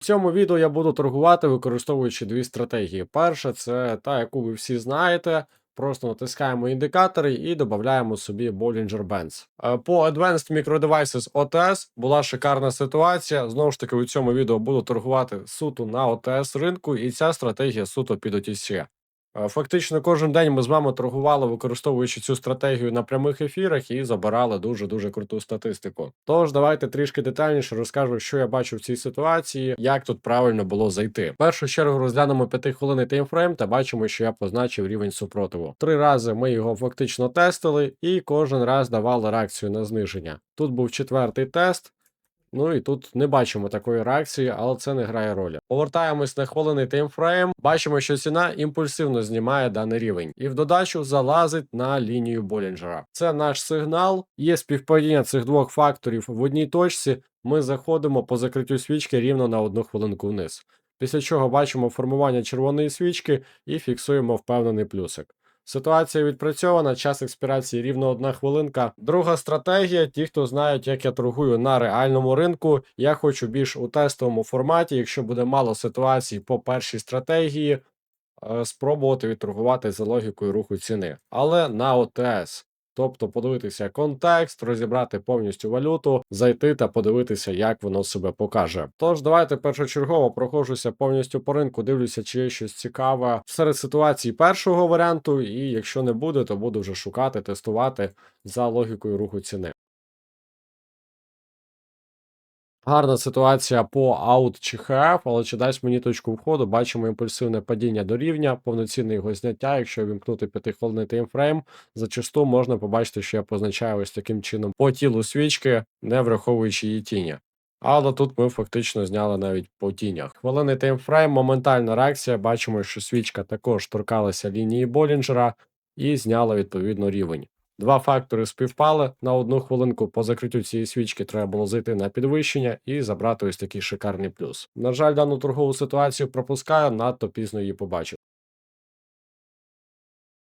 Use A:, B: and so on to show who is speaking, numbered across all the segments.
A: В цьому відео я буду торгувати, використовуючи дві стратегії. Перша це та, яку ви всі знаєте. Просто натискаємо індикатори і додаємо собі Bollinger Bands. Е, По Advanced Micro Devices OTS була шикарна ситуація. Знову ж таки, у цьому відео буду торгувати суто на OTS ринку, і ця стратегія суто під OTC. Е, Фактично, кожен день ми з вами торгували, використовуючи цю стратегію на прямих ефірах і забирали дуже дуже круту статистику. Тож давайте трішки детальніше розкажу, що я бачу в цій ситуації, як тут правильно було зайти. В першу чергу розглянемо 5 хвилини таймфрейм та бачимо, що я позначив рівень супротиву. Три рази ми його фактично тестили, і кожен раз давали реакцію на зниження. Тут був четвертий тест. Ну і тут не бачимо такої реакції, але це не грає ролі. Повертаємось на хвилинний таймфрейм. Бачимо, що ціна імпульсивно знімає даний рівень, і в додачу залазить на лінію Болінджера. Це наш сигнал. Є співпадіння цих двох факторів в одній точці. Ми заходимо по закриттю свічки рівно на одну хвилинку вниз. Після чого бачимо формування червоної свічки і фіксуємо впевнений плюсик. Ситуація відпрацьована, час експірації рівно одна хвилинка. Друга стратегія. Ті, хто знають, як я торгую на реальному ринку, я хочу більш у тестовому форматі, якщо буде мало ситуацій по першій стратегії, е, спробувати відторгувати за логікою руху ціни, але на ОТС. Тобто подивитися контекст, розібрати повністю валюту, зайти та подивитися, як воно себе покаже. Тож давайте першочергово проходжуся повністю по ринку, дивлюся, чи є щось цікаве серед ситуацій першого варіанту, і якщо не буде, то буду вже шукати, тестувати за логікою руху ціни. Гарна ситуація по аут чи ХФ, але чи дасть мені точку входу, бачимо імпульсивне падіння до рівня, повноцінне його зняття. Якщо вімкнути 5-хвилинний таймфрейм, зачасту можна побачити, що я позначаю ось таким чином по тілу свічки, не враховуючи її тіні. Але тут ми фактично зняли навіть по тінях. Хвилинний таймфрейм, моментальна реакція. Бачимо, що свічка також торкалася лінії Болінджера і зняла відповідно рівень. Два фактори співпали на одну хвилинку. По закриттю цієї свічки треба було зайти на підвищення і забрати ось такий шикарний плюс. На жаль, дану торгову ситуацію пропускаю, надто пізно її побачив.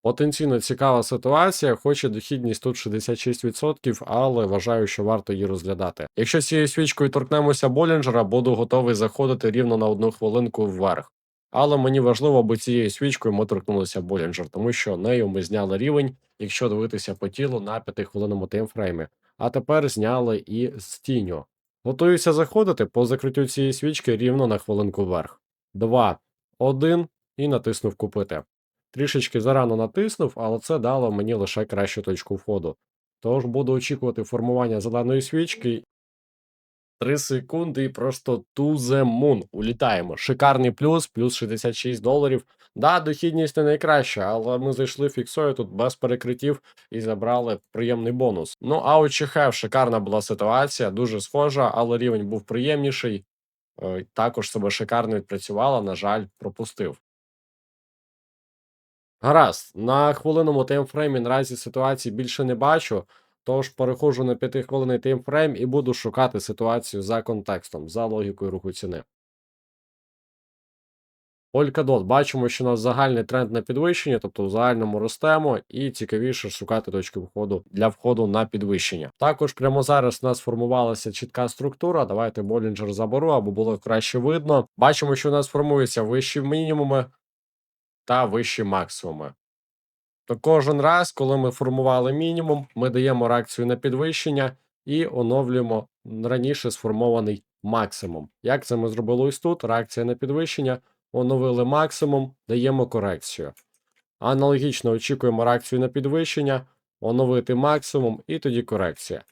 A: Потенційно цікава ситуація, хоч і дохідність тут 66%, але вважаю, що варто її розглядати. Якщо з цією свічкою торкнемося Болінджера, буду готовий заходити рівно на одну хвилинку вверх. Але мені важливо, аби цією свічкою ми торкнулися Болінджер, тому що нею ми зняли рівень, якщо дивитися по тілу на 5-хвилинному таймфреймі. А тепер зняли і з тіню. Готуюся заходити по закриттю цієї свічки рівно на хвилинку вверх. 2, 1 і натиснув купити. Трішечки зарано натиснув, але це дало мені лише кращу точку входу. Тож буду очікувати формування зеленої свічки 3 секунди і просто to the moon. Улітаємо. Шикарний плюс, плюс 66 доларів. Да, дохідність не найкраща, але ми зайшли фіксою тут без перекриттів і забрали приємний бонус. Ну, а у ЧХ шикарна була ситуація, дуже схожа, але рівень був приємніший. Е, Також себе шикарно відпрацювала, на жаль, пропустив. Гаразд, на хвилинному таймфреймі наразі ситуації більше не бачу. Тож переходжу на 5 хвилинний таймфрейм і буду шукати ситуацію за контекстом, за логікою руху ціни. Polkadot. Бачимо, що у нас загальний тренд на підвищення, тобто в загальному ростемо, і цікавіше шукати точки входу для входу на підвищення. Також прямо зараз у нас формувалася чітка структура. Давайте Болінджер заберу, аби було краще видно. Бачимо, що у нас формуються вищі мінімуми та вищі максимуми. То кожен раз, коли ми формували мінімум, ми даємо реакцію на підвищення і оновлюємо раніше сформований максимум. Як це ми зробили ось тут? Реакція на підвищення, оновили максимум, даємо корекцію. Аналогічно очікуємо реакцію на підвищення, оновити максимум і тоді корекція.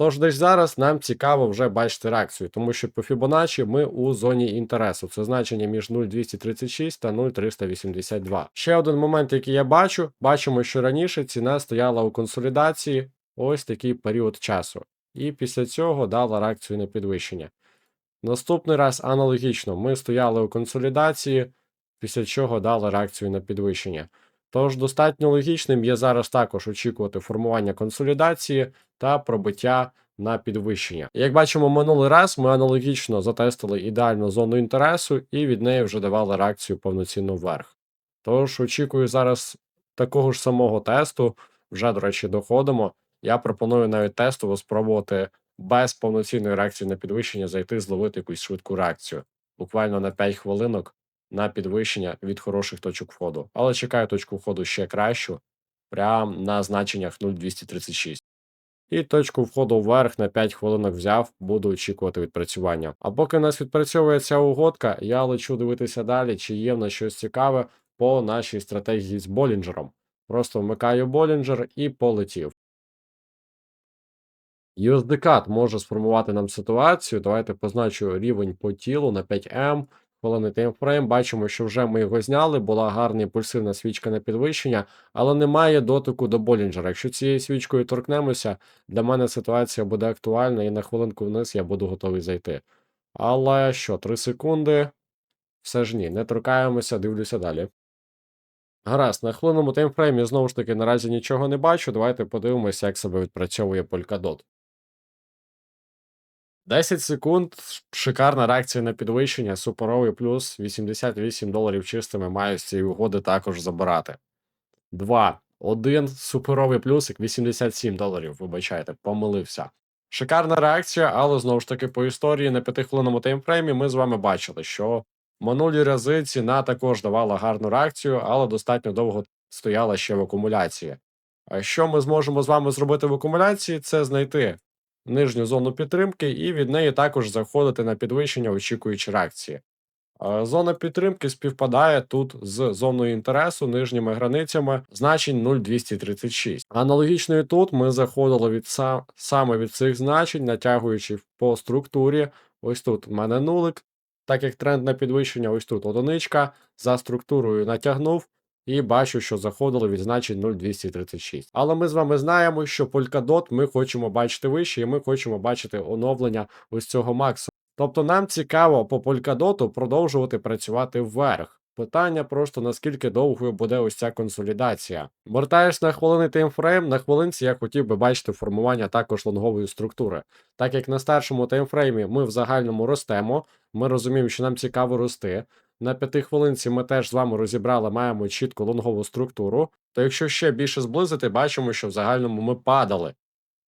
A: Тож десь зараз нам цікаво вже бачити реакцію, тому що по Fibonacci ми у зоні інтересу. Це значення між 0,236 та 0,382. Ще один момент, який я бачу, бачимо, що раніше ціна стояла у консолідації ось такий період часу. І після цього дала реакцію на підвищення. Наступний раз аналогічно, ми стояли у консолідації, після чого дали реакцію на підвищення. Тож достатньо логічним є зараз також очікувати формування консолідації та пробиття на підвищення. Як бачимо, минулий раз ми аналогічно затестили ідеальну зону інтересу і від неї вже давали реакцію повноцінно вверх. Тож очікую зараз такого ж самого тесту, вже, до речі, доходимо. Я пропоную навіть тестово спробувати без повноцінної реакції на підвищення зайти, зловити якусь швидку реакцію. буквально на 5 хвилинок на підвищення від хороших точок входу. Але чекаю точку входу ще кращу, прямо на значеннях 0,236. І точку входу вверх на 5 хвилинок взяв, буду очікувати відпрацювання. А поки у нас відпрацьовує ця угодка, я лечу дивитися далі, чи є в нас щось цікаве по нашій стратегії з Болінджером. Просто вмикаю Болінджер і полетів. USDCAT може сформувати нам ситуацію. Давайте позначу рівень по тілу на 5М. Хвилини таймфрейм. Бачимо, що вже ми його зняли. Була гарна імпульсивна свічка на підвищення, але немає дотику до Болінджера. Якщо цією свічкою торкнемося, для мене ситуація буде актуальна, і на хвилинку вниз я буду готовий зайти. Але що, 3 секунди? Все ж ні, не торкаємося, дивлюся далі. Гаразд, на хвилинному таймфреймі знову ж таки наразі нічого не бачу. Давайте подивимося, як себе відпрацьовує Polkadot. 10 секунд. Шикарна реакція на підвищення. Суперовий плюс 88 доларів чистими маю з цієї угоди також забирати. 2. 1. Суперовий плюсик 87 доларів. Вибачайте, помилився. Шикарна реакція, але знову ж таки по історії на 5-хвилинному таймфреймі ми з вами бачили, що минулі рази ціна також давала гарну реакцію, але достатньо довго стояла ще в акумуляції. А що ми зможемо з вами зробити в акумуляції? Це знайти нижню зону підтримки і від неї також заходити на підвищення, очікуючи реакції. Зона підтримки співпадає тут з зоною інтересу, нижніми границями значень 0,236. Аналогічно і тут ми заходили від са- саме від цих значень, натягуючи по структурі. Ось тут в мене нулик, так як тренд на підвищення, ось тут одиничка, за структурою натягнув. І бачу, що заходили від значень 0,236. Але ми з вами знаємо, що Polkadot ми хочемо бачити вище, і ми хочемо бачити оновлення ось цього максимуму. Тобто нам цікаво по Polkadot продовжувати працювати вверх. Питання просто наскільки довгою буде ось ця консолідація. Вертаєш на хвилинний таймфрейм, на хвилинці я хотів би бачити формування також лонгової структури. Так як на старшому таймфреймі ми в загальному ростемо, ми розуміємо, що нам цікаво рости. На п'яти хвилинці ми теж з вами розібрали, маємо чітку лонгову структуру. То якщо ще більше зблизити, бачимо, що в загальному ми падали.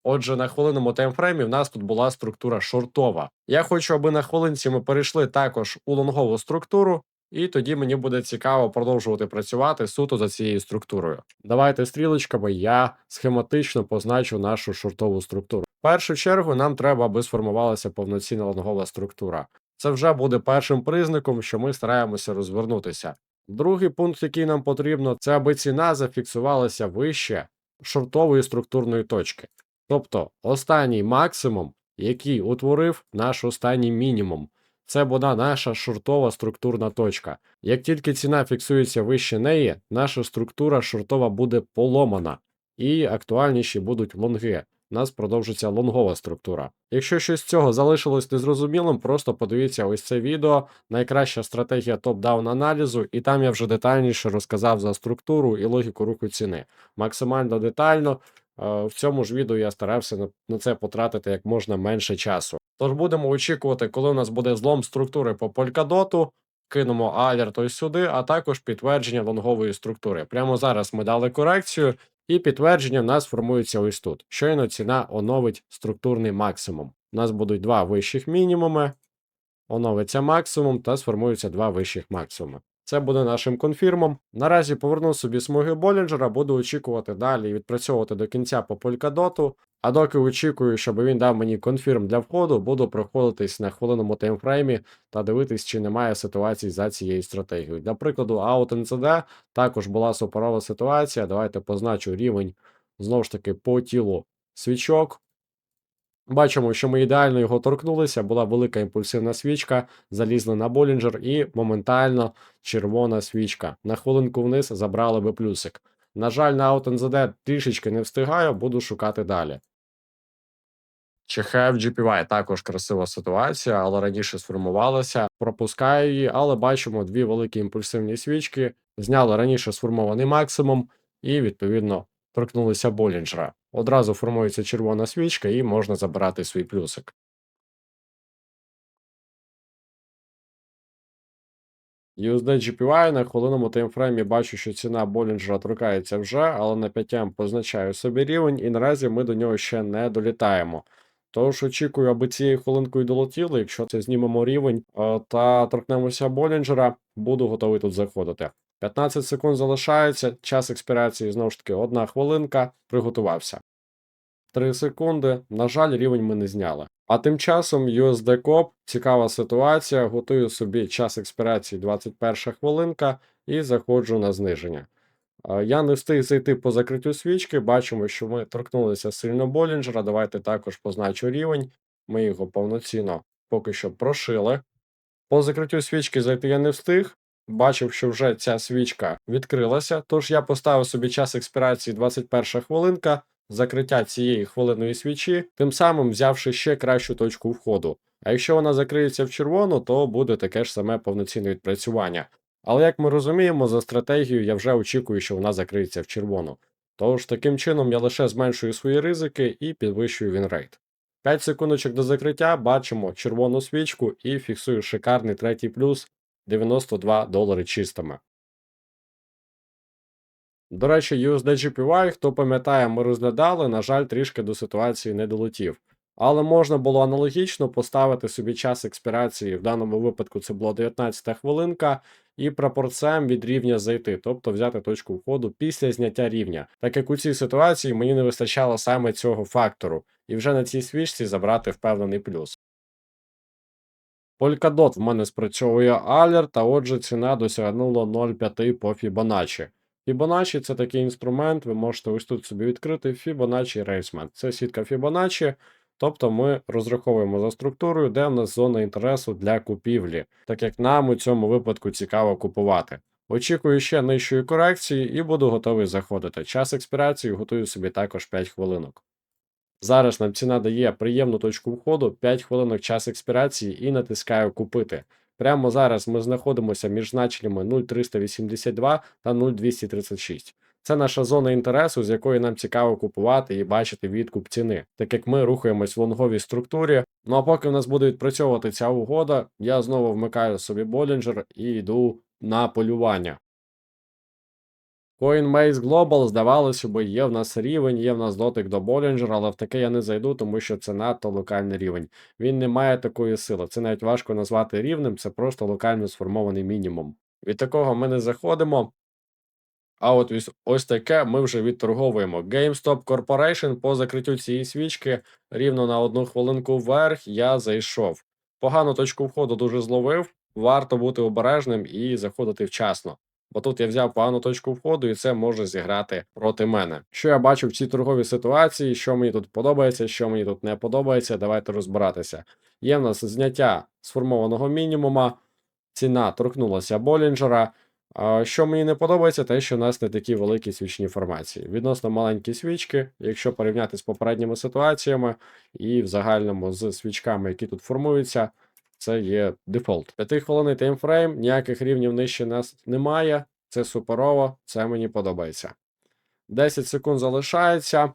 A: Отже, на хвилинному таймфреймі в нас тут була структура шортова. Я хочу, аби на хвилинці ми перейшли також у лонгову структуру, і тоді мені буде цікаво продовжувати працювати суто за цією структурою. Давайте стрілочками я схематично позначу нашу шортову структуру. В першу чергу нам треба, аби сформувалася повноцінна лонгова структура. Це вже буде першим признаком, що ми стараємося розвернутися. Другий пункт, який нам потрібно, це аби ціна зафіксувалася вище шортової структурної точки. Тобто останній максимум, який утворив наш останній мінімум. Це буде наша шортова структурна точка. Як тільки ціна фіксується вище неї, наша структура шортова буде поломана, і актуальніші будуть лонги. У нас продовжиться лонгова структура. Якщо щось з цього залишилось незрозумілим, просто подивіться ось це відео. Найкраща стратегія топ-даун аналізу, і там я вже детальніше розказав за структуру і логіку руху ціни. Максимально детально. Е, В цьому ж відео я старався на- це потратити як можна менше часу. Тож будемо очікувати, коли у нас буде злом структури по Polkadot, кинемо алерт ось сюди, а також підтвердження лонгової структури. Прямо зараз ми дали корекцію, і підтвердження в нас формується ось тут. Щойно ціна оновить структурний максимум. У нас будуть два вищих мінімуми, оновиться максимум та сформуються два вищих максимуми. Це буде нашим конфірмом. Наразі поверну собі смуги Болінджера, буду очікувати далі і відпрацьовувати до кінця по Polkadot. А доки очікую, щоб він дав мені конфірм для входу, буду проходитись на хвилинному таймфреймі та дивитись, чи немає ситуацій за цією стратегією. Для прикладу, AutNCD також була суперова ситуація. Давайте позначу рівень знову ж таки по тілу свічок. Бачимо, що ми ідеально його торкнулися, була велика імпульсивна свічка, залізли на Болінджер і моментально червона свічка. На хвилинку вниз забрали би плюсик. На жаль, на OutNZD трішечки не встигаю, буду шукати далі. ЧХФ GPY також красива ситуація, але раніше сформувалася. Пропускаю її, але бачимо дві великі імпульсивні свічки. Зняли раніше сформований максимум, і відповідно торкнулися Болінджера. Одразу формується червона свічка, і можна забирати свій плюсик. USD GPY на хвилинному таймфреймі бачу, що ціна Болінджера торкається вже, але на 5 позначаю собі рівень, і наразі ми до нього ще не долітаємо. Тож очікую, аби цією хвилинкою долетіли. Якщо це знімемо рівень е, та торкнемося Болінджера, буду готовий тут заходити. 15 секунд залишається, час експірації знову ж таки одна хвилинка, приготувався. 3 секунди. На жаль, рівень ми не зняли. А тим часом USD COP, цікава ситуація. Готую собі час експірації 21 хвилинка і заходжу на зниження. Я не встиг зайти по закриттю свічки. Бачимо, що ми торкнулися сильно Болінджера. Давайте також позначу рівень. Ми його повноцінно поки що прошили. По закриттю свічки зайти я не встиг. Бачив, що вже ця свічка відкрилася, тож я поставив собі час експірації 21 хвилинка, закриття цієї хвилиної свічі, тим самим взявши ще кращу точку входу. А якщо вона закриється в червону, то буде таке ж саме повноцінне відпрацювання. Але як ми розуміємо, за стратегією я вже очікую, що вона закриється в червону. Тож таким чином я лише зменшую свої ризики і підвищую вінрейт. 5 секундочок до закриття, бачимо червону свічку і фіксую шикарний третій плюс 92 долари чистими. До речі, USDGPY, хто пам'ятає, ми розглядали, на жаль, трішки до ситуації не долетів. Але можна було аналогічно поставити собі час експірації, в даному випадку це була 19 хвилинка, і прапорцем від рівня зайти, тобто взяти точку входу після зняття рівня. Так як у цій ситуації мені не вистачало саме цього фактору, і вже на цій свічці забрати впевнений плюс. Polkadot в мене спрацьовує алерт, а отже ціна досягнула 0,5 по Fibonacci. Fibonacci – це такий інструмент, ви можете ось тут собі відкрити Fibonacci Retracement. Це сітка Fibonacci, тобто ми розраховуємо за структурою, де в нас зона інтересу для купівлі, так як нам у цьому випадку цікаво купувати. Очікую ще нижчої корекції і буду готовий заходити. Час експірації готую собі також 5 хвилинок. Зараз нам ціна дає приємну точку входу, 5 хвилинок час експірації і натискаю купити. Прямо зараз ми знаходимося між значеннями 0,382 та 0,236. Це наша зона інтересу, з якої нам цікаво купувати і бачити відкуп ціни, так як ми рухаємось в лонговій структурі. Ну а поки в нас буде відпрацьовувати ця угода, я знову вмикаю собі Болінджер і йду на полювання. Coinbase Global, здавалося б, є в нас рівень, є в нас дотик до Болінджера, але в таке я не зайду, тому що це надто локальний рівень. Він не має такої сили. Це навіть важко назвати рівнем, це просто локально сформований мінімум. Від такого ми не заходимо. А от ось, ось таке ми вже відторговуємо. GameStop Corporation по закриттю цієї свічки рівно на одну хвилинку вверх я зайшов. Погану точку входу дуже зловив. Варто бути обережним і заходити вчасно. Бо тут я взяв погану точку входу, і це може зіграти проти мене. Що я бачу в цій торговій ситуації, що мені тут подобається, що мені тут не подобається, давайте розбиратися. Є в нас зняття сформованого мінімума, ціна торкнулася Болінджера. Що мені не подобається, те, що у нас не такі великі свічні формації. Відносно маленькі свічки, якщо порівняти з попередніми ситуаціями і в загальному з свічками, які тут формуються, це є дефолт. 5 хвилинний таймфрейм, ніяких рівнів нижче нас немає. Це суперово, це мені подобається. 10 секунд залишається.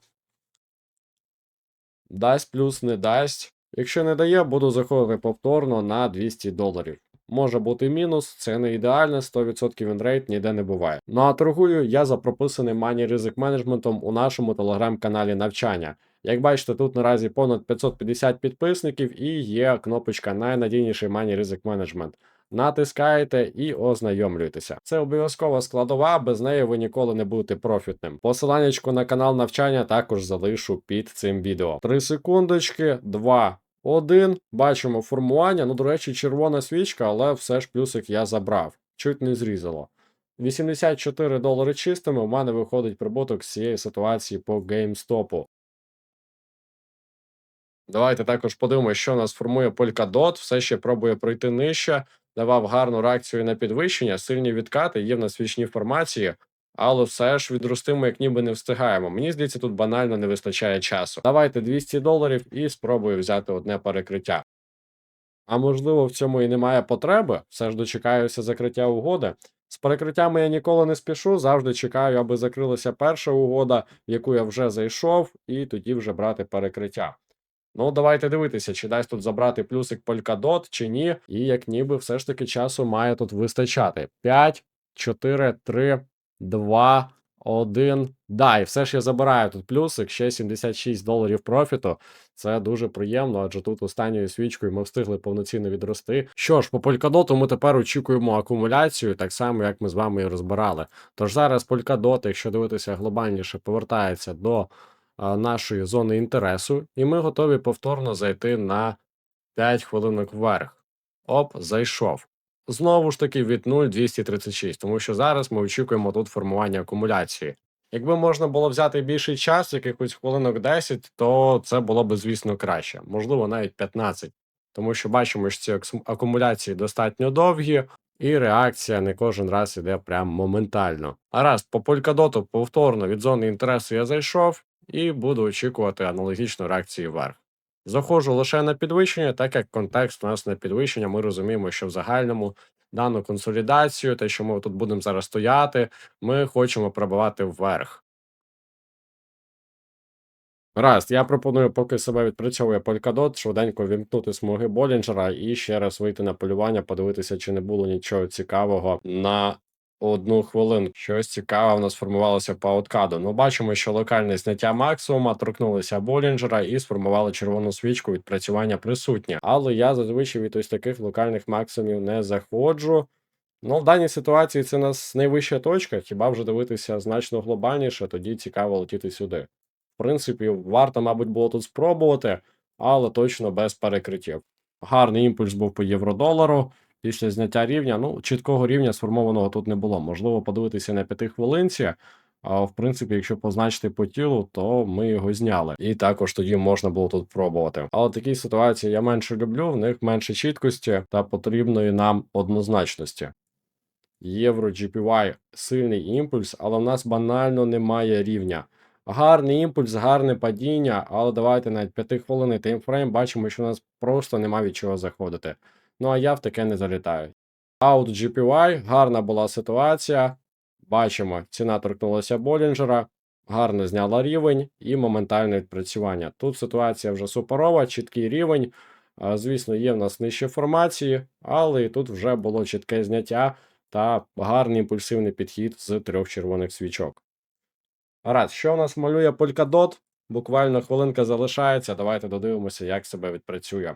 A: Дасть плюс, не дасть. Якщо не дає, буду заходити повторно на 200 доларів. Може бути мінус, це не ідеально, 100% вінрейт ніде не буває. Ну а торгую я за прописаним мані ризик менеджментом у нашому телеграм-каналі навчання. Як бачите, тут наразі понад 550 підписників і є кнопочка найнадійніший мані ризик менеджмент. Натискаєте і ознайомлюєтеся. Це обов'язкова складова, без неї ви ніколи не будете профітним. Посиланнячко на канал навчання також залишу під цим відео. 3 секундочки, 2, 1. Бачимо формування. Ну, до речі, червона свічка, але все ж плюсик я забрав. Чуть не зрізало. 84 долари чистими. У мене виходить прибуток з цієї ситуації по GameStop. Давайте також подивимося, що нас формує Polkadot. Все ще пробує пройти нижче. Давав гарну реакцію на підвищення, сильні відкати, є в нас свічні формації, але все ж відростимо, як ніби не встигаємо. Мені здається, тут банально не вистачає часу. Давайте 200 доларів і спробую взяти одне перекриття. А можливо, в цьому і немає потреби, все ж дочекаюся закриття угоди. З перекриттями я ніколи не спішу, завжди чекаю, аби закрилася перша угода, в яку я вже зайшов, і тоді вже брати перекриття. Ну, давайте дивитися, чи дасть тут забрати плюсик Polkadot, чи ні. І як ніби все ж таки часу має тут вистачати. 5, 4, 3, 2, один. Да, і все ж я забираю тут плюсик, ще 76 доларів профіту. Це дуже приємно, адже тут останньою свічкою ми встигли повноцінно відрости. Що ж, по Polkadot ми тепер очікуємо акумуляцію, так само, як ми з вами і розбирали. Тож зараз Polkadot, якщо дивитися глобальніше, повертається до нашої зони інтересу, і ми готові повторно зайти на 5 хвилинок вверх. Оп, зайшов. Знову ж таки від 0,236, тому що зараз ми очікуємо тут формування акумуляції. Якби можна було взяти більший час, якихось хвилинок 10, то це було б, звісно, краще, можливо, навіть 15. Тому що бачимо, що ці акумуляції достатньо довгі, і реакція не кожен раз іде прям моментально. А раз по Polkadot повторно від зони інтересу я зайшов і буду очікувати аналогічну реакцію вверх. Заходжу лише на підвищення, так як контекст у нас на підвищення, ми розуміємо, що в загальному дану консолідацію, те, що ми тут будемо зараз стояти, ми хочемо пробивати вверх. Раз, я пропоную, поки себе відпрацьовує Polkadot, швиденько вімкнути смуги Болінджера і ще раз вийти на полювання, подивитися, чи не було нічого цікавого на одну хвилину. Щось цікаве в нас формувалося по ауткаду. Ну, бачимо, що локальне зняття максимума торкнулися Болінджера і сформували червону свічку відпрацювання присутнє. Але я зазвичай від ось таких локальних максимумів не заходжу. Ну, в даній ситуації це нас найвища точка, хіба вже дивитися значно глобальніше, тоді цікаво летіти сюди. В принципі, варто, мабуть, було тут спробувати, але точно без перекриттів. Гарний імпульс був по євро-долару. Після зняття рівня, ну, чіткого рівня сформованого тут не було. Можливо, подивитися на п'ятихвилинці. А в принципі, якщо позначити по тілу, то ми його зняли. І також тоді можна було тут пробувати. Але такі ситуації я менше люблю, в них менше чіткості та потрібної нам однозначності. Євро GPY сильний імпульс, але в нас банально немає рівня. Гарний імпульс, гарне падіння, але давайте навіть 5 хвилини таймфрейм бачимо, що у нас просто нема від чого заходити. Ну а я в таке не залітаю. Out GPY, гарна була ситуація. Бачимо, ціна торкнулася Болінджера, гарно зняла рівень і моментальне відпрацювання. Тут ситуація вже суперова, чіткий рівень. Звісно, є в нас нижчі формації, але і тут вже було чітке зняття та гарний імпульсивний підхід з трьох червоних свічок. Раз, що в нас малює Polkadot? Буквально хвилинка залишається. Давайте додивимося, як себе відпрацює.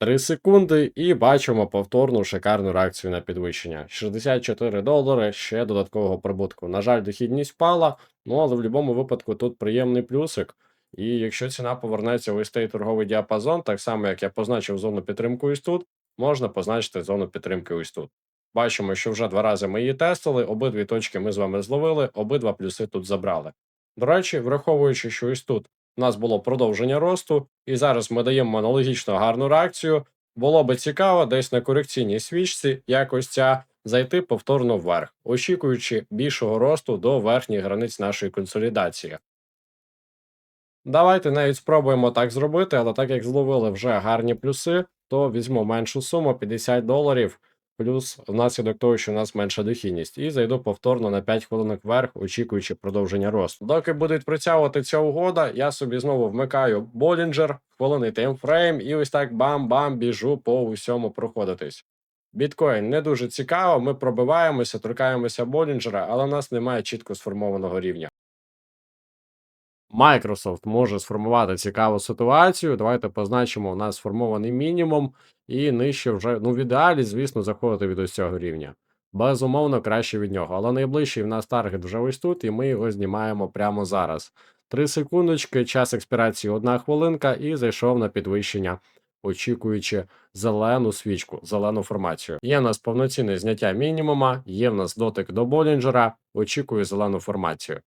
A: 3 секунди і бачимо повторну шикарну реакцію на підвищення. 64 долари, ще додаткового прибутку. На жаль, дохідність впала, ну але в будь-якому випадку тут приємний плюсик. І якщо ціна повернеться в ось цей торговий діапазон, так само як я позначив зону підтримки ось тут, можна позначити зону підтримки ось тут. Бачимо, що вже два рази ми її тестили, обидві точки ми з вами зловили, обидва плюси тут забрали. До речі, враховуючи, що ось тут у нас було продовження росту, і зараз ми даємо аналогічно гарну реакцію. Було би цікаво десь на корекційній свічці якось ця зайти повторно вверх, очікуючи більшого росту до верхніх границь нашої консолідації. Давайте навіть спробуємо так зробити, але так як зловили вже гарні плюси, то візьму меншу суму 50 доларів, плюс внаслідок того, що у нас менша дохідність, і зайду повторно на 5 хвилинок вверх, очікуючи продовження росту. Доки буде відпрацьовувати ця угода, я собі знову вмикаю Болінджер, хвилинний таймфрейм, і ось так бам-бам біжу по усьому проходитись. Біткоін не дуже цікаво, ми пробиваємося, торкаємося Болінджера, але в нас немає чітко сформованого рівня. Microsoft може сформувати цікаву ситуацію. Давайте позначимо, у нас сформований мінімум, і нижче вже, ну, в ідеалі, звісно, заходити від ось цього рівня. Безумовно, краще від нього. Але найближчий в нас таргет вже ось тут, і ми його знімаємо прямо зараз. Три секундочки, час експірації одна хвилинка, і зайшов на підвищення, очікуючи зелену свічку, зелену формацію. Є в нас повноцінне зняття мінімума, є в нас дотик до Болінджера, очікую зелену формацію.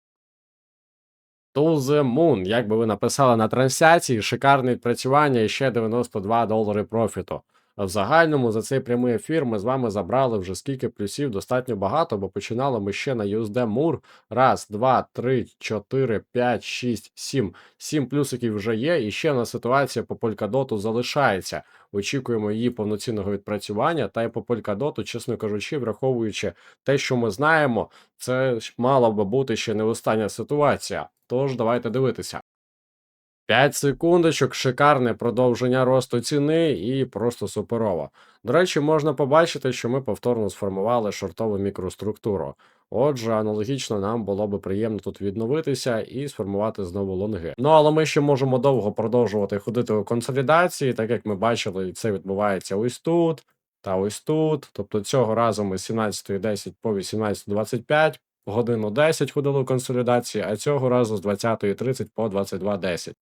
A: To the moon, як би ви написали на трансляції, шикарне відпрацювання і ще 92 долари профіту. В загальному за цей прямий ефір ми з вами забрали вже скільки плюсів достатньо багато, бо починали ми ще на USD Moore. Раз, два, три, чотири, п'ять, шість, сім. Сім плюсиків вже є, і ще на ситуація по Polkadot залишається. Очікуємо її повноцінного відпрацювання. Та й по Polkadot, чесно кажучи, враховуючи те, що ми знаємо, це мала би бути ще не остання ситуація. Тож давайте дивитися. 5 секундочок, шикарне продовження росту ціни і просто суперово. До речі, можна побачити, що ми повторно сформували шортову мікроструктуру. Отже, аналогічно нам було би приємно тут відновитися і сформувати знову лонги. Ну але ми ще можемо довго продовжувати ходити у консолідації, так як ми бачили, це відбувається ось тут та ось тут. Тобто цього разу ми з 17.10 по 18.25 годину 10 ходили у консолідації, а цього разу з 20.30 по 22.10.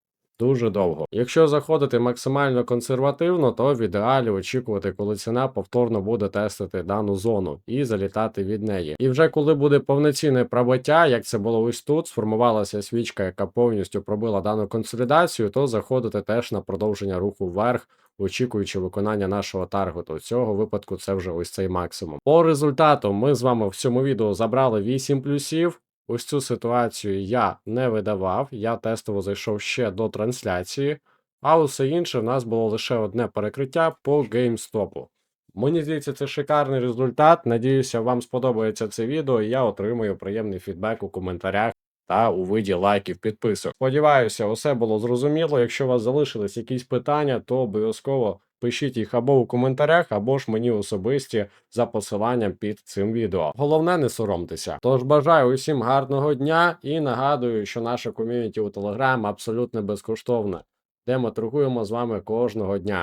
A: Дуже довго. Якщо заходити максимально консервативно, то в ідеалі очікувати, коли ціна повторно буде тестити дану зону і залітати від неї. І вже коли буде повноцінне пробиття, як це було ось тут, сформувалася свічка, яка повністю пробила дану консолідацію, то заходити теж на продовження руху вверх, очікуючи виконання нашого таргету. Цього випадку це вже ось цей максимум. По результату ми з вами в цьому відео забрали 8 плюсів. Ось цю ситуацію я не видавав, я тестово зайшов ще до трансляції, а усе інше в нас було лише одне перекриття по геймстопу. Мені здається, це шикарний результат. Надіюся, вам сподобається це відео, і я отримую приємний фідбек у коментарях та у виді лайків, підписок. Сподіваюся, усе було зрозуміло. Якщо у вас залишились якісь питання, то обов'язково пишіть їх або у коментарях, або ж мені особисті за посиланням під цим відео. Головне, не соромтеся. Тож бажаю усім гарного дня і нагадую, що наша ком'юніті у Телеграм абсолютно безкоштовна, де ми торгуємо з вами кожного дня.